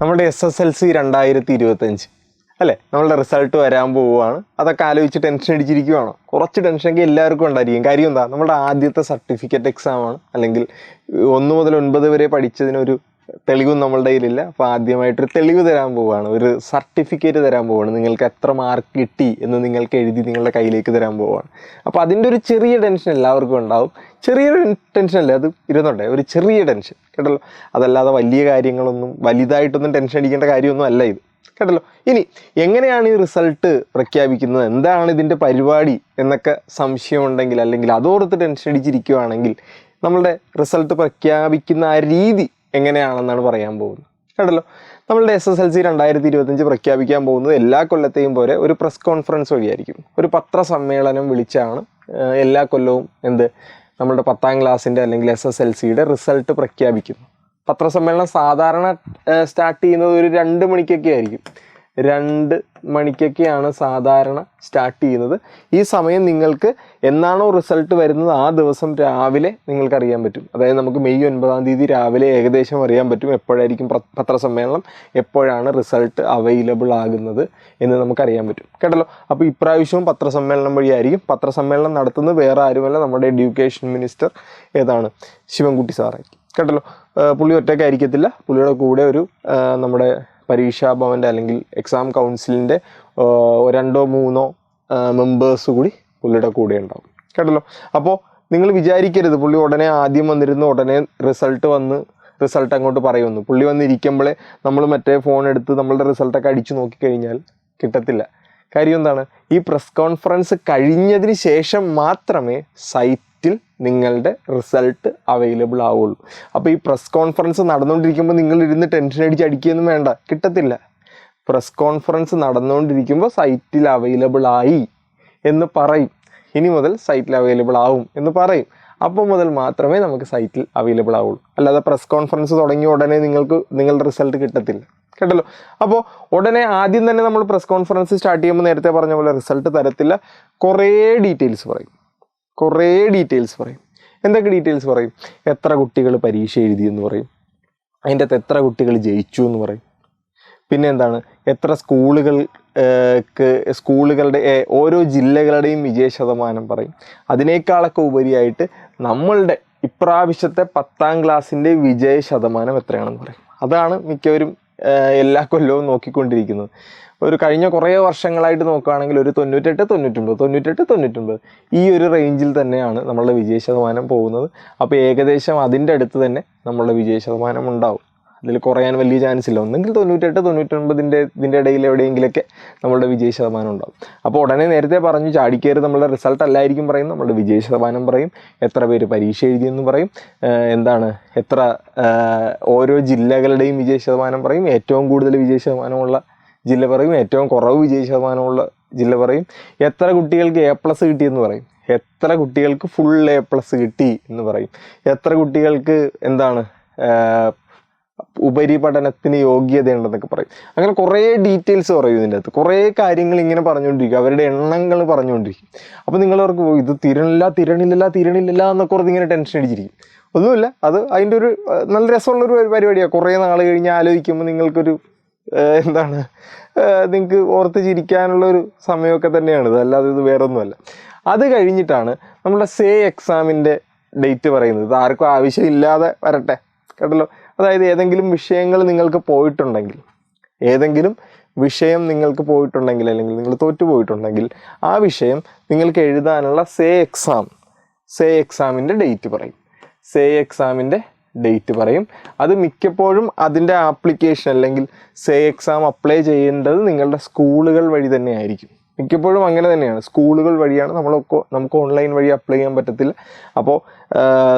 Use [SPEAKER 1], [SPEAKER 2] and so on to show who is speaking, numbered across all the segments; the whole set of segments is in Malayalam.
[SPEAKER 1] നമ്മുടെ എസ് എസ് എൽ സി രണ്ടായിരത്തി ഇരുപത്തഞ്ച് അല്ലേ? നമ്മളുടെ റിസൾട്ട് വരാൻ പോവുകയാണ്. അതൊക്കെ ആലോചിച്ച് ടെൻഷൻ അടിച്ചിരിക്കുവാണോ. കുറച്ച് ടെൻഷനൊക്കെ എല്ലാവർക്കും ഉണ്ടായിരിക്കും. കാര്യം എന്താ? നമ്മുടെ ആദ്യത്തെ സർട്ടിഫിക്കറ്റ് എക്സാം ആണ്. അല്ലെങ്കിൽ ഒന്ന് മുതൽ ഒൻപത് വരെ പഠിച്ചതിനൊരു തെളിവും നമ്മളുടെ കയ്യിലില്ല. അപ്പോൾ ആദ്യമായിട്ടൊരു തെളിവ് തരാൻ പോവുകയാണ് ഒരു സർട്ടിഫിക്കറ്റ് തരാൻ പോവുകയാണ് നിങ്ങൾക്ക് എത്ര മാർക്ക് കിട്ടി എന്ന് നിങ്ങൾക്ക് എഴുതി നിങ്ങളുടെ കയ്യിലേക്ക് തരാൻ പോവുകയാണ് അപ്പോൾ അതിന്റെ ഒരു ചെറിയ ടെൻഷൻ എല്ലാവർക്കും ഉണ്ടാവും. ചെറിയൊരു ടെൻഷൻ അല്ലേ അത് ഇരുന്നുണ്ടേ ഒരു ചെറിയ ടെൻഷൻ കേട്ടല്ലോ? അതല്ലാതെ വലിയ കാര്യങ്ങളൊന്നും വലുതായിട്ടൊന്നും ടെൻഷൻ അടിക്കേണ്ട കാര്യമൊന്നും അല്ല ഇത് കേട്ടല്ലോ? ഇനി എങ്ങനെയാണ് ഈ റിസൾട്ട് പ്രഖ്യാപിക്കുന്നത്? എന്താണ് ഇതിന്റെ പരിപാടി എന്നൊക്കെ സംശയമുണ്ടെങ്കിൽ അല്ലെങ്കിൽ അതോർത്ത് ടെൻഷൻ അടിച്ചിരിക്കുകയാണെങ്കിൽ നമ്മളുടെ റിസൾട്ട് പ്രഖ്യാപിക്കുന്ന ആ രീതി എങ്ങനെയാണെന്നാണ് പറയാൻ പോകുന്നത്. കണ്ടല്ലോ? നമ്മളുടെ എസ് എസ് എൽ സി രണ്ടായിരത്തി ഇരുപത്തഞ്ച് പ്രഖ്യാപിക്കാൻ പോകുന്നത് എല്ലാ കൊല്ലത്തെയും പോലെ ഒരു പ്രസ് കോൺഫറൻസ് വഴിയായിരിക്കും. ഒരു പത്രസമ്മേളനം വിളിച്ചാണ് എല്ലാ കൊല്ലവും എന്ത് നമ്മുടെ പത്താം ക്ലാസ്സിന്റെ അല്ലെങ്കിൽ എസ് എസ് എൽ സിയുടെ റിസൾട്ട് പ്രഖ്യാപിക്കുന്നു പത്രസമ്മേളനം സാധാരണ സ്റ്റാർട്ട് ചെയ്യുന്നത് ഒരു രണ്ട് മണിക്കൊക്കെ ആയിരിക്കും. രണ്ട് മണിക്കൊക്കെയാണ് സാധാരണ സ്റ്റാർട്ട് ചെയ്യുന്നത്. ഈ സമയം നിങ്ങൾക്ക് എന്നാണോ റിസൾട്ട് വരുന്നത് ആ ദിവസം രാവിലെ നിങ്ങൾക്ക് അറിയാൻ പറ്റും. അതായത് നമുക്ക് മെയ് ഒൻപതാം തീയതി രാവിലെ ഏകദേശം അറിയാൻ പറ്റും എപ്പോഴായിരിക്കും പത്രസമ്മേളനം എപ്പോഴാണ് റിസൾട്ട് അവൈലബിൾ ആകുന്നത് എന്ന് നമുക്കറിയാൻ പറ്റും. കേട്ടല്ലോ? അപ്പോൾ ഇപ്രാവശ്യവും പത്രസമ്മേളനം വഴിയായിരിക്കും. പത്രസമ്മേളനം നടത്തുന്നത് വേറെ ആരുമല്ല നമ്മുടെ എഡ്യൂക്കേഷൻ മിനിസ്റ്റർ ഏതാണ്? ശിവൻകുട്ടി സാറായിരിക്കും കേട്ടല്ലോ? പുള്ളി ഒറ്റയ്ക്കായിരിക്കത്തില്ല. പുള്ളിയുടെ കൂടെ ഒരു നമ്മുടെ പരീക്ഷാ ഭവന്റെ അല്ലെങ്കിൽ എക്സാം കൗൺസിലിന്റെ രണ്ടോ മൂന്നോ മെമ്പേഴ്സ് കൂടി പുള്ളിയുടെ കൂടെ ഉണ്ടാവും. കേട്ടല്ലോ? അപ്പോൾ നിങ്ങൾ വിചാരിക്കരുത് പുള്ളി ഉടനെ ആദ്യം വന്നിരുന്ന് ഉടനെ റിസൾട്ട് വന്ന് റിസൾട്ട് അങ്ങോട്ട് പറയുന്നു. പുള്ളി വന്നിരിക്കുമ്പോഴേ നമ്മൾ മറ്റേ ഫോൺ എടുത്ത് നമ്മളുടെ റിസൾട്ടൊക്കെ അടിച്ചു നോക്കിക്കഴിഞ്ഞാൽ കിട്ടത്തില്ല. കാര്യം എന്താണ്? ഈ പ്രസ് കോൺഫറൻസ് കഴിഞ്ഞതിന് ശേഷം മാത്രമേ സൈറ്റിൽ നിങ്ങളുടെ റിസൾട്ട് അവൈലബിൾ ആവുള്ളൂ. അപ്പോൾ ഈ പ്രസ് കോൺഫറൻസ് നടന്നുകൊണ്ടിരിക്കുമ്പോൾ നിങ്ങൾ ഇരുന്ന് ടെൻഷൻ അടിച്ച് അടിക്കുകയൊന്നും വേണ്ട. കിട്ടത്തില്ല. പ്രസ് കോൺഫറൻസ് നടന്നുകൊണ്ടിരിക്കുമ്പോൾ സൈറ്റിൽ അവൈലബിൾ ആയി എന്ന് പറയും. ഇനി മുതൽ സൈറ്റിൽ അവൈലബിൾ ആവും എന്ന് പറയും. അപ്പോൾ മുതൽ മാത്രമേ നമുക്ക് സൈറ്റിൽ അവൈലബിൾ ആവുള്ളൂ. അല്ലാതെ പ്രസ് കോൺഫറൻസ് തുടങ്ങിയ ഉടനെ നിങ്ങൾക്ക് നിങ്ങളുടെ റിസൾട്ട് കിട്ടത്തില്ല. കേട്ടല്ലോ? അപ്പോൾ ഉടനെ ആദ്യം തന്നെ നമ്മൾ പ്രസ് കോൺഫറൻസ് സ്റ്റാർട്ട് ചെയ്യുമ്പോൾ നേരത്തെ പറഞ്ഞ പോലെ റിസൾട്ട് തരത്തില്ല. കുറേ ഡീറ്റെയിൽസ് പറയും. കുറേ ഡീറ്റെയിൽസ് പറയും. എന്തൊക്കെ ഡീറ്റെയിൽസ് പറയും? എത്ര കുട്ടികൾ പരീക്ഷ എഴുതി എന്ന് പറയും. അതിന്റെ അകത്ത് എത്ര കുട്ടികൾ ജയിച്ചു എന്ന് പറയും. പിന്നെ എന്താണ്? എത്ര സ്കൂളുകൾ സ്കൂളുകളുടെ ഓരോ ജില്ലകളുടെയും വിജയ ശതമാനം പറയും. അതിനേക്കാളൊക്കെ ഉപരിയായിട്ട് നമ്മളുടെ ഇപ്രാവശ്യത്തെ പത്താം ക്ലാസ്സിന്റെ വിജയ ശതമാനം എത്രയാണെന്ന് പറയും. അതാണ് മിക്കവരും എല്ലാ കൊല്ലവും നോക്കിക്കൊണ്ടിരിക്കുന്നത് ഒരു കഴിഞ്ഞ കുറേ വർഷങ്ങളായിട്ട് നോക്കുകയാണെങ്കിൽ ഒരു തൊണ്ണൂറ്റെട്ട് തൊണ്ണൂറ്റൊമ്പത് തൊണ്ണൂറ്റെട്ട് തൊണ്ണൂറ്റൊമ്പത് ഈ ഒരു റേഞ്ചിൽ തന്നെയാണ് നമ്മളുടെ വിജയ ശതമാനം പോകുന്നത്. അപ്പോൾ ഏകദേശം അതിന്റെ അടുത്ത് തന്നെ നമ്മളുടെ വിജയ ശതമാനം ഉണ്ടാവും. അതിൽ കുറയാൻ വലിയ ചാൻസ് ഇല്ല. ഒന്നെങ്കിൽ തൊണ്ണൂറ്റെട്ട് തൊണ്ണൂറ്റൊൻപതിന്റെ ഇതിന്റെ ഇടയിൽ എവിടെയെങ്കിലൊക്കെ നമ്മളുടെ വിജയ ശതമാനം ഉണ്ടാവും. അപ്പോൾ ഉടനെ നേരത്തെ പറഞ്ഞു ചാടിക്കയറി നമ്മളുടെ റിസൾട്ട് അല്ലായിരിക്കും പറയും നമ്മളുടെ വിജയ ശതമാനം പറയും. എത്ര പേര് പരീക്ഷ എഴുതിയെന്ന് പറയും. എന്താണ് എത്ര ഓരോ ജില്ലകളുടെയും വിജയ ശതമാനം പറയും. ഏറ്റവും കൂടുതൽ വിജയ ശതമാനമുള്ള ജില്ല പറയും. ഏറ്റവും കുറവ് വിജയ ശതമാനമുള്ള ജില്ല പറയും. എത്ര കുട്ടികൾക്ക് എ പ്ലസ് കിട്ടിയെന്ന് പറയും. എത്ര കുട്ടികൾക്ക് ഫുൾ എ പ്ലസ് കിട്ടി എന്ന് പറയും. എത്ര കുട്ടികൾക്ക് എന്താണ് ഉപരിപഠനത്തിന് യോഗ്യതയുണ്ടെന്നൊക്കെ പറയും. അങ്ങനെ കുറേ ഡീറ്റെയിൽസ് പറയും ഇതിന്റെ അകത്ത്. കുറേ കാര്യങ്ങൾ ഇങ്ങനെ പറഞ്ഞുകൊണ്ടിരിക്കും. അവരുടെ എണ്ണങ്ങൾ പറഞ്ഞുകൊണ്ടിരിക്കും. അപ്പോൾ നിങ്ങൾ അവർക്ക് "ഓ, ഇത് തിരണില്ല തിരണില്ല തിരണില്ല എന്നൊക്കെ ഓർത്ത് ഇങ്ങനെ ടെൻഷൻ അടിച്ചിരിക്കും. ഒന്നുമില്ല. അത് അതിന്റെ ഒരു നല്ല രസമുള്ളൊരു പരിപാടിയാണ്. കുറേ നാൾ കഴിഞ്ഞ് ആലോചിക്കുമ്പോൾ നിങ്ങൾക്കൊരു എന്താണ് നിങ്ങൾക്ക് ഓർത്ത് ചിരിക്കാനുള്ള ഒരു സമയമൊക്കെ തന്നെയാണ്. ഇത് അല്ലാതെ ഇത് വേറൊന്നുമല്ല. അത് കഴിഞ്ഞിട്ടാണ് നമ്മുടെ സേ എക്സാമിന്റെ ഡേറ്റ് പറയുന്നത്. ആർക്കും ആവശ്യമില്ലാതെ വരട്ടെ. കേട്ടല്ലോ? അതായത് ഏതെങ്കിലും വിഷയങ്ങൾ നിങ്ങൾക്ക് പോയിട്ടുണ്ടെങ്കിൽ ഏതെങ്കിലും വിഷയം നിങ്ങൾക്ക് പോയിട്ടുണ്ടെങ്കിൽ അല്ലെങ്കിൽ നിങ്ങൾ തോറ്റു പോയിട്ടുണ്ടെങ്കിൽ ആ വിഷയം നിങ്ങൾക്ക് എഴുതാനുള്ള സേ എക്സാം സേ എക്സാമിന്റെ ഡേറ്റ് പറയും. സേ എക്സാമിന്റെ ഡേറ്റ് പറയും. അത് മിക്കപ്പോഴും അതിന്റെ ആപ്ലിക്കേഷൻ അല്ലെങ്കിൽ സേ എക്സാം അപ്ലൈ ചെയ്യേണ്ടത് നിങ്ങളുടെ സ്കൂളുകൾ വഴി തന്നെ ആയിരിക്കും മിക്കപ്പോഴും അങ്ങനെ തന്നെയാണ്. സ്കൂളുകൾ വഴിയാണ് നമ്മളൊക്കെ നമുക്ക് ഓൺലൈൻ വഴി അപ്ലൈ ചെയ്യാൻ പറ്റത്തില്ല. അപ്പോൾ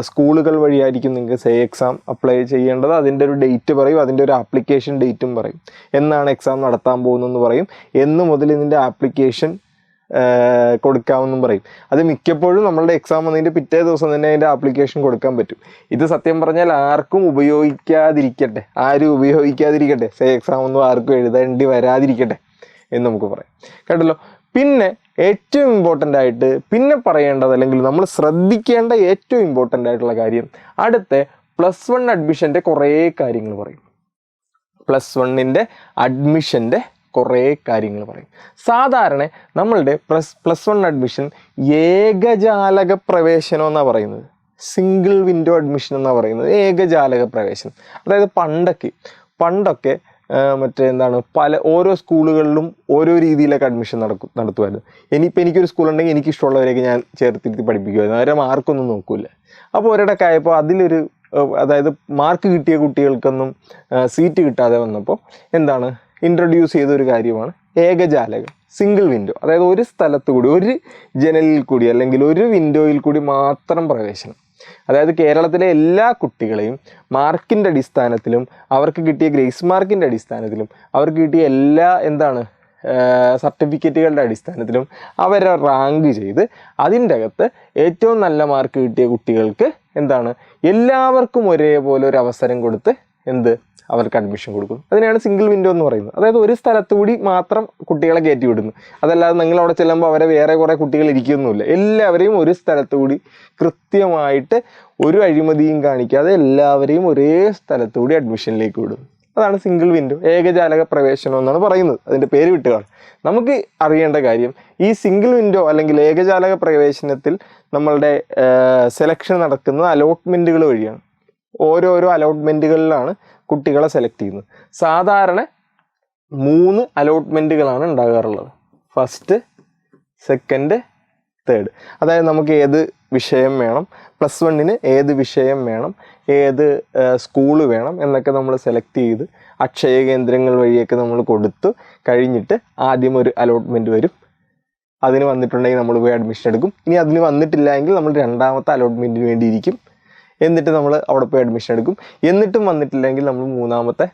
[SPEAKER 1] സ്കൂളുകൾ വഴിയായിരിക്കും നിങ്ങൾക്ക് സേ എക്സാം അപ്ലൈ ചെയ്യേണ്ടത്. അതിന്റെ ഒരു ഡേറ്റ് പറയും അതിന്റെ ഒരു ആപ്ലിക്കേഷൻ ഡേറ്റും പറയും. എന്നാണ് എക്സാം നടത്താൻ പോകുന്നതെന്ന് പറയും. എന്ന് മുതൽ ഇതിന്റെ ആപ്ലിക്കേഷൻ കൊടുക്കാമെന്നും പറയും. അത് മിക്കപ്പോഴും നമ്മളുടെ എക്സാം വന്നതിന്റെ പിറ്റേ ദിവസം തന്നെ അതിന്റെ ആപ്ലിക്കേഷൻ കൊടുക്കാൻ പറ്റും. ഇത് സത്യം പറഞ്ഞാൽ ആർക്കും ഉപയോഗിക്കാതിരിക്കട്ടെ. ആരും ഉപയോഗിക്കാതിരിക്കട്ടെ. സേ എക്സാം ഒന്നും ആർക്കും എഴുതേണ്ടി വരാതിരിക്കട്ടെ. എന്ന് നമുക്ക് പറയാം. കേട്ടല്ലോ? പിന്നെ ഏറ്റവും ഇമ്പോർട്ടന്റ് ആയിട്ട് പിന്നെ പറയേണ്ടത് അല്ലെങ്കിൽ നമ്മൾ ശ്രദ്ധിക്കേണ്ട ഏറ്റവും ഇമ്പോർട്ടന്റ് ആയിട്ടുള്ള കാര്യം അടുത്ത പ്ലസ് വൺ അഡ്മിഷന്റെ കുറേ കാര്യങ്ങൾ പറയും. പ്ലസ് വണ്ണിന്റെ അഡ്മിഷന്റെ കുറേ കാര്യങ്ങൾ പറയും. സാധാരണ നമ്മളുടെ പ്ലസ് പ്ലസ് വൺ അഡ്മിഷൻ ഏകജാലക പ്രവേശനം എന്നാണ് പറയുന്നത്? സിംഗിൾ വിൻഡോ അഡ്മിഷൻ എന്നാണ് പറയുന്നത്. ഏകജാലക പ്രവേശനം. അതായത് പണ്ടൊക്കെ പണ്ടൊക്കെ മറ്റേ എന്താണ് പല ഓരോ സ്കൂളുകളിലും ഓരോ രീതിയിലൊക്കെ അഡ്മിഷൻ നടക്കും നടത്തുമായിരുന്നു. ഇനിയിപ്പോൾ എനിക്കൊരു സ്കൂൾ ഉണ്ടെങ്കിൽ എനിക്ക് ഇഷ്ടമുള്ളവരെയൊക്കെ ഞാൻ ചേർത്തിരുത്തി പഠിപ്പിക്കുമായിരുന്നു. അവരെ മാർക്കൊന്നും നോക്കില്ല. അപ്പോൾ ഒരിടക്ക് ആയപ്പോൾ അതിലൊരു അതായത് മാർക്ക് കിട്ടിയ കുട്ടികൾക്കൊന്നും സീറ്റ് കിട്ടാതെ വന്നപ്പോൾ എന്താണ് ഇൻട്രൊഡ്യൂസ് ചെയ്തൊരു കാര്യമാണ് ഏകജാലകം സിംഗിൾ വിൻഡോ അതായത് ഒരു സ്ഥലത്ത് കൂടി ഒരു ജനലിൽ കൂടി അല്ലെങ്കിൽ ഒരു വിൻഡോയിൽ കൂടി മാത്രം പ്രവേശനം. അതായത് കേരളത്തിലെ എല്ലാ കുട്ടികളെയും മാർക്കിന്റെ അടിസ്ഥാനത്തിലും അവർക്ക് കിട്ടിയ ഗ്രേസ് മാർക്കിന്റെ അടിസ്ഥാനത്തിലും അവർക്ക് കിട്ടിയ എല്ലാ എന്താണ് സർട്ടിഫിക്കറ്റുകളുടെ അടിസ്ഥാനത്തിലും അവരെ റാങ്ക് ചെയ്ത് അതിന്റെ അകത്ത് ഏറ്റവും നല്ല മാർക്ക് കിട്ടിയ കുട്ടികൾക്ക് എന്താണ് എല്ലാവർക്കും ഒരേപോലെ ഒരു അവസരം കൊടുത്ത് എന്ത്? അവർക്ക് അഡ്മിഷൻ കൊടുക്കുന്നു. അതിനെയാണ് സിംഗിൾ വിൻഡോ എന്ന് പറയുന്നത്. അതായത് ഒരു സ്ഥലത്ത് കൂടി മാത്രം കുട്ടികളെ കയറ്റി വിടുന്നു. അതല്ലാതെ നിങ്ങൾ അവിടെ ചെല്ലുമ്പോൾ അവരെ വേറെ കുറേ കുട്ടികൾ ഇരിക്കുന്നില്ല എല്ലാവരെയും ഒരു സ്ഥലത്ത് കൂടി കൃത്യമായിട്ട് ഒരു അഴിമതിയും കാണിക്കാതെ എല്ലാവരെയും ഒരേ സ്ഥലത്ത് കൂടി അഡ്മിഷനിലേക്ക് വിടും അതാണ് സിംഗിൾ വിൻഡോ ഏകജാലക പ്രവേശനം എന്നാണ് പറയുന്നത്. അതിന്റെ പേര് വിട്ടുകാണ് നമുക്ക് അറിയേണ്ട കാര്യം ഈ സിംഗിൾ വിൻഡോ അല്ലെങ്കിൽ ഏകജാലക പ്രവേശനത്തിൽ നമ്മളുടെ സെലക്ഷൻ നടക്കുന്നത് അലോട്ട്മെന്റുകൾ വഴിയാണ്. ഓരോരോ അലോട്ട്മെന്റുകളിലാണ് കുട്ടികളെ സെലക്ട് ചെയ്യുന്നത്. സാധാരണ മൂന്ന് അലോട്ട്മെന്റുകളാണ് ഉണ്ടാകാറുള്ളത്. ഫസ്റ്റ് സെക്കൻഡ് തേർഡ് അതായത് നമുക്ക് ഏത് വിഷയം വേണം പ്ലസ് വണ്ണിന് ഏത് വിഷയം വേണം ഏത് സ്കൂൾ വേണം എന്നൊക്കെ നമ്മൾ സെലക്ട് ചെയ്ത് അക്ഷയ കേന്ദ്രങ്ങൾ വഴിയൊക്കെ നമ്മൾ കൊടുത്തു. കഴിഞ്ഞിട്ട് ആദ്യം ഒരു അലോട്ട്മെന്റ് വരും. അതിന് വന്നിട്ടുണ്ടെങ്കിൽ നമ്മൾ പോയി അഡ്മിഷൻ എടുക്കും. ഇനി അതിന് വന്നിട്ടില്ല എങ്കിൽ നമ്മൾ രണ്ടാമത്തെ അലോട്ട്മെന്റിന് വേണ്ടി ഇരിക്കും എന്നിട്ട് നമ്മൾ അവിടെ പോയി അഡ്മിഷൻ എടുക്കും. എന്നിട്ടും വന്നിട്ടില്ലെങ്കിൽ നമ്മൾ മൂന്നാമത്തെ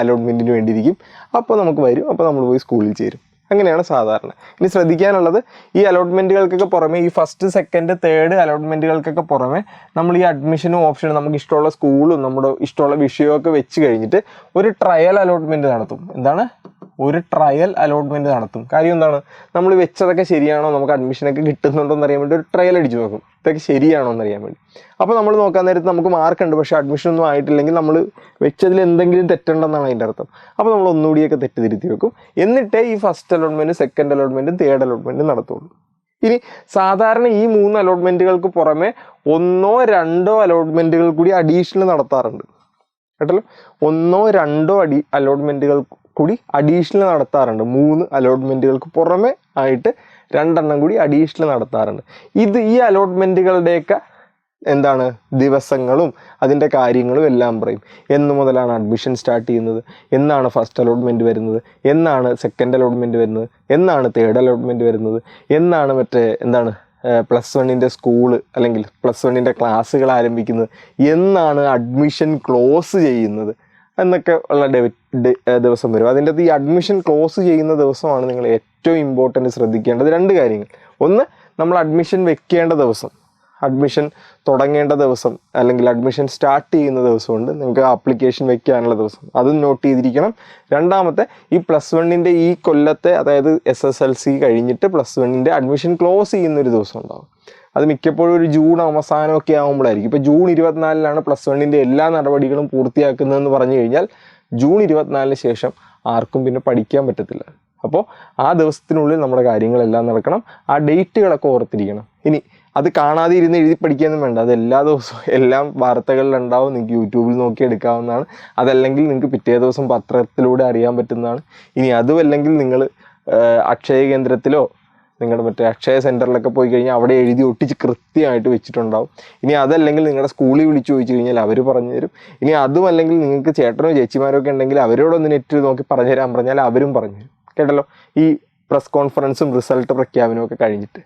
[SPEAKER 1] അലോട്ട്മെന്റിന് വേണ്ടിയിരിക്കും. അപ്പോൾ നമുക്ക് വരും. അപ്പോൾ നമ്മൾ പോയി സ്കൂളിൽ ചേരും. അങ്ങനെയാണ് സാധാരണ. ഇനി ശ്രദ്ധിക്കാനുള്ളത് ഈ അലോട്ട്മെന്റുകൾക്കൊക്കെ പുറമെ ഈ ഫസ്റ്റ് സെക്കൻഡ് തേർഡ് അലോട്ട്മെന്റുകൾക്കൊക്കെ പുറമെ നമ്മൾ ഈ അഡ്മിഷനും ഓപ്ഷനും നമുക്ക് ഇഷ്ടമുള്ള സ്കൂളും നമ്മുടെ ഇഷ്ടമുള്ള വിഷയമൊക്കെ വെച്ച് കഴിഞ്ഞിട്ട് ഒരു ട്രയൽ അലോട്ട്മെന്റ് നടത്തും. എന്താണ്? ഒരു ട്രയൽ അലോട്ട്മെന്റ് നടത്തും. കാര്യം എന്താണ്? നമ്മൾ വെച്ചതൊക്കെ ശരിയാണോ? നമുക്ക് അഡ്മിഷനൊക്കെ കിട്ടുന്നുണ്ടോ എന്നറിയാൻ വേണ്ടി ഒരു ട്രയൽ അടിച്ച് നോക്കും. ഇതൊക്കെ ശരിയാണോ എന്നറിയാൻ വേണ്ടി. അപ്പോൾ നമ്മൾ നോക്കാൻ നേരത്ത് നമുക്ക് മാർക്കുണ്ട് പക്ഷേ അഡ്മിഷനൊന്നും ആയിട്ടില്ലെങ്കിൽ നമ്മൾ വെച്ചതിൽ എന്തെങ്കിലും തെറ്റുണ്ടെന്നാണ് അതിന്റെ അർത്ഥം. അപ്പോൾ നമ്മൾ ഒന്നുകൂടിയൊക്കെ തെറ്റ് തിരുത്തി വെക്കും. എന്നിട്ടേ ഈ first allotment second allotment third allotment നടത്തുള്ളൂ. ഇനി സാധാരണ ഈ മൂന്ന് അലോട്ട്മെന്റുകൾക്ക് പുറമെ ഒന്നോ രണ്ടോ അലോട്ട്മെന്റുകൾ കൂടി അഡീഷണൽ നടത്താറുണ്ട്. കേട്ടല്ലോ? ഒന്നോ രണ്ടോ അഡി അലോട്ട്മെന്റുകൾ കൂടി അഡീഷണൽ നടത്താറുണ്ട്. മൂന്ന് അലോട്ട്മെന്റുകൾക്ക് പുറമെ ആയിട്ട് രണ്ടെണ്ണം കൂടി അഡീഷണൽ നടത്താറുണ്ട്. ഇത് ഈ അലോട്ട്മെന്റുകളുടെയൊക്കെ എന്താണ്? ദിവസങ്ങളും അതിന്റെ കാര്യങ്ങളും എല്ലാം പറയും. എന്ന് മുതലാണ് അഡ്മിഷൻ സ്റ്റാർട്ട് ചെയ്യുന്നത്. എന്നാണ് ഫസ്റ്റ് അലോട്ട്മെന്റ് വരുന്നത്. എന്നാണ് സെക്കൻഡ് അലോട്ട്മെന്റ് വരുന്നത്. എന്നാണ് തേർഡ് അലോട്ട്മെന്റ് വരുന്നത്. എന്നാണ് മറ്റേ എന്താണ്? പ്ലസ് വണ്ണിന്റെ സ്കൂൾ അല്ലെങ്കിൽ പ്ലസ് വണ്ണിന്റെ ക്ലാസ്സുകൾ ആരംഭിക്കുന്നത്. എന്നാണ് അഡ്മിഷൻ ക്ലോസ് ചെയ്യുന്നത്. എന്നൊക്കെ ഉള്ള ദിവസം വരും. അതിന്റെ ഈ അഡ്മിഷൻ ക്ലോസ് ചെയ്യുന്ന ദിവസമാണ് നിങ്ങൾ ഏറ്റവും ഇമ്പോർട്ടന്റ് ശ്രദ്ധിക്കേണ്ടത് രണ്ട് കാര്യങ്ങൾ. ഒന്ന് നമ്മൾ അഡ്മിഷൻ വെക്കേണ്ട ദിവസം. അഡ്മിഷൻ തുടങ്ങേണ്ട ദിവസം അല്ലെങ്കിൽ അഡ്മിഷൻ സ്റ്റാർട്ട് ചെയ്യുന്ന ദിവസമുണ്ട്. നിങ്ങൾക്ക് ആപ്ലിക്കേഷൻ വെക്കാനുള്ള ദിവസം. അതും നോട്ട് ചെയ്തിരിക്കണം. രണ്ടാമത്തെ ഈ പ്ലസ് വണ്ണിന്റെ ഈ കൊല്ലത്തെ അതായത് എസ് എസ് എൽ സി കഴിഞ്ഞിട്ട് പ്ലസ് വണ്ണിന്റെ അഡ്മിഷൻ ക്ലോസ് ചെയ്യുന്ന ഒരു ദിവസം ഉണ്ടാവും. അത് മിക്കപ്പോഴും ഒരു ജൂൺ അവസാനമൊക്കെ ആകുമ്പോഴായിരിക്കും ഇപ്പോൾ ജൂൺ ഇരുപത്തിനാലിലാണ് പ്ലസ് വണ്ണിന്റെ എല്ലാ നടപടികളും പൂർത്തിയാക്കുന്നതെന്ന് പറഞ്ഞു കഴിഞ്ഞാൽ ജൂൺ ഇരുപത്തിനാലിന് ശേഷം ആർക്കും പിന്നെ പഠിക്കാൻ പറ്റത്തില്ല. അപ്പോൾ ആ ദിവസത്തിനുള്ളിൽ നമ്മുടെ കാര്യങ്ങളെല്ലാം നടക്കണം. ആ ഡേറ്റുകളൊക്കെ ഓർത്തിരിക്കണം. ഇനി അത് കാണാതെ ഇരുന്ന് എഴുതി പഠിക്കാനും വേണ്ട. അത് എല്ലാ ദിവസവും എല്ലാം വാർത്തകളിലുണ്ടാവും. നിങ്ങൾക്ക് യൂട്യൂബിൽ നോക്കി എടുക്കാവുന്നതാണ്. അതല്ലെങ്കിൽ നിങ്ങൾക്ക് പിറ്റേ ദിവസം പത്രത്തിലൂടെ അറിയാൻ പറ്റുന്നതാണ്. ഇനി അതുമല്ലെങ്കിൽ നിങ്ങൾ അക്ഷയ കേന്ദ്രത്തിലോ നിങ്ങളുടെ മറ്റേ അക്ഷയ സെന്ററിലൊക്കെ പോയി കഴിഞ്ഞാൽ അവിടെ എഴുതി ഒട്ടിച്ച് കൃത്യമായിട്ട് വെച്ചിട്ടുണ്ടാവും. ഇനി അതല്ലെങ്കിൽ നിങ്ങളുടെ സ്കൂളിൽ വിളിച്ച് ചോദിച്ചു കഴിഞ്ഞാൽ അവർ പറഞ്ഞു തരും. ഇനി അതും അല്ലെങ്കിൽ നിങ്ങൾക്ക് ചേട്ടനോ ചേച്ചിമാരോ ഒക്കെ ഉണ്ടെങ്കിൽ അവരോടൊന്ന് നെറ്റ് നോക്കി പറഞ്ഞു തരാൻ പറഞ്ഞാൽ അവരും പറഞ്ഞു തരും. കേട്ടല്ലോ? ഈ പ്രസ് കോൺഫറൻസും റിസൾട്ട് പ്രഖ്യാപനവും ഒക്കെ കഴിഞ്ഞിട്ട്.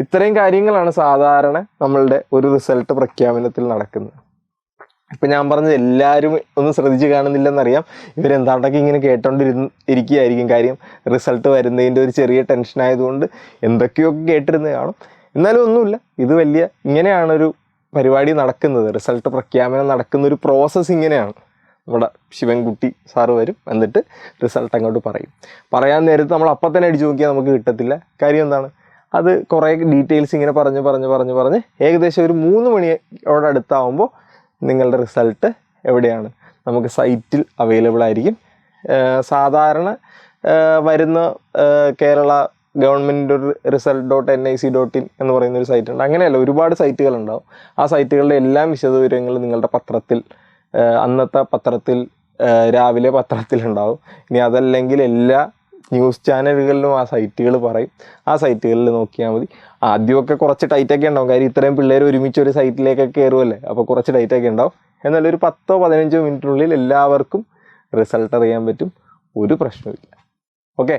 [SPEAKER 1] ഇത്രയും കാര്യങ്ങളാണ് സാധാരണ നമ്മളുടെ ഒരു റിസൾട്ട് പ്രഖ്യാപനത്തിൽ നടക്കുന്നത്. ഇപ്പം ഞാൻ പറഞ്ഞത് എല്ലാവരും ഒന്ന് ശ്രദ്ധിച്ച് കാണുന്നില്ലെന്നറിയാം. ഇവരെന്താണ്ടൊക്കെ ഇങ്ങനെ കേട്ടോണ്ടിരുന്ന് ഇരിക്കുകയായിരിക്കും. കാര്യം റിസൾട്ട് വരുന്നതിന്റെ ഒരു ചെറിയ ടെൻഷൻ ആയതുകൊണ്ട് എന്തൊക്കെയൊക്കെ കേട്ടിരുന്ന് കാണും. എന്നാലും ഒന്നുമില്ല. ഇത് വലിയ ഇങ്ങനെയാണൊരു പരിപാടി നടക്കുന്നത്. റിസൾട്ട് പ്രഖ്യാപനം നടക്കുന്ന ഒരു പ്രോസസ്സ് ഇങ്ങനെയാണ്. നമ്മുടെ ശിവൻകുട്ടി സാറ് വരും. എന്നിട്ട് റിസൾട്ട് അങ്ങോട്ട് പറയും. പറയാൻ നേരത്ത് നമ്മൾ അപ്പം തന്നെ അടിച്ചു നോക്കിയാൽ നമുക്ക് കിട്ടത്തില്ല. കാര്യം എന്താണ്? അത് കുറേ ഡീറ്റെയിൽസ് ഇങ്ങനെ പറഞ്ഞ് പറഞ്ഞ് പറഞ്ഞ് പറഞ്ഞ് ഏകദേശം ഒരു മൂന്ന് മണിയോട് അടുത്താവുമ്പോൾ നിങ്ങളുടെ റിസൾട്ട് എവിടെയാണ്? നമുക്ക് സൈറ്റിൽ അവൈലബിൾ ആയിരിക്കും. സാധാരണ വരുന്ന Kerala government result dot N I C dot in എന്ന് പറയുന്ന ഒരു സൈറ്റ് ഉണ്ട്. അങ്ങനെയല്ല ഒരുപാട് സൈറ്റുകൾ ഉണ്ടാവും. ആ സൈറ്റുകളുടെ എല്ലാ വിശദവിവരങ്ങളും നിങ്ങളുടെ പത്രത്തിൽ അന്നത്തെ പത്രത്തിൽ രാവിലെ പത്രത്തിലുണ്ടാവും ഇനി അതല്ലെങ്കിൽ എല്ലാ ന്യൂസ് ചാനലുകളിലും ആ സൈറ്റുകൾ പറയും. ആ സൈറ്റുകളിൽ നോക്കിയാൽ മതി. ആദ്യമൊക്കെ കുറച്ച് ടൈറ്റൊക്കെ ഉണ്ടാവും. കാര്യം ഇത്രയും പിള്ളേർ ഒരുമിച്ച് ഒരു സൈറ്റിലേക്കൊക്കെ കയറുമല്ലേ അപ്പോൾ കുറച്ച് ടൈറ്റൊക്കെ ഉണ്ടാവും. എന്നാൽ ഒരു പത്തോ പതിനഞ്ചോ മിനിറ്റിനുള്ളിൽ എല്ലാവർക്കും റിസൾട്ട് അറിയാൻ പറ്റും. ഒരു പ്രശ്നവുമില്ല ഓക്കെ?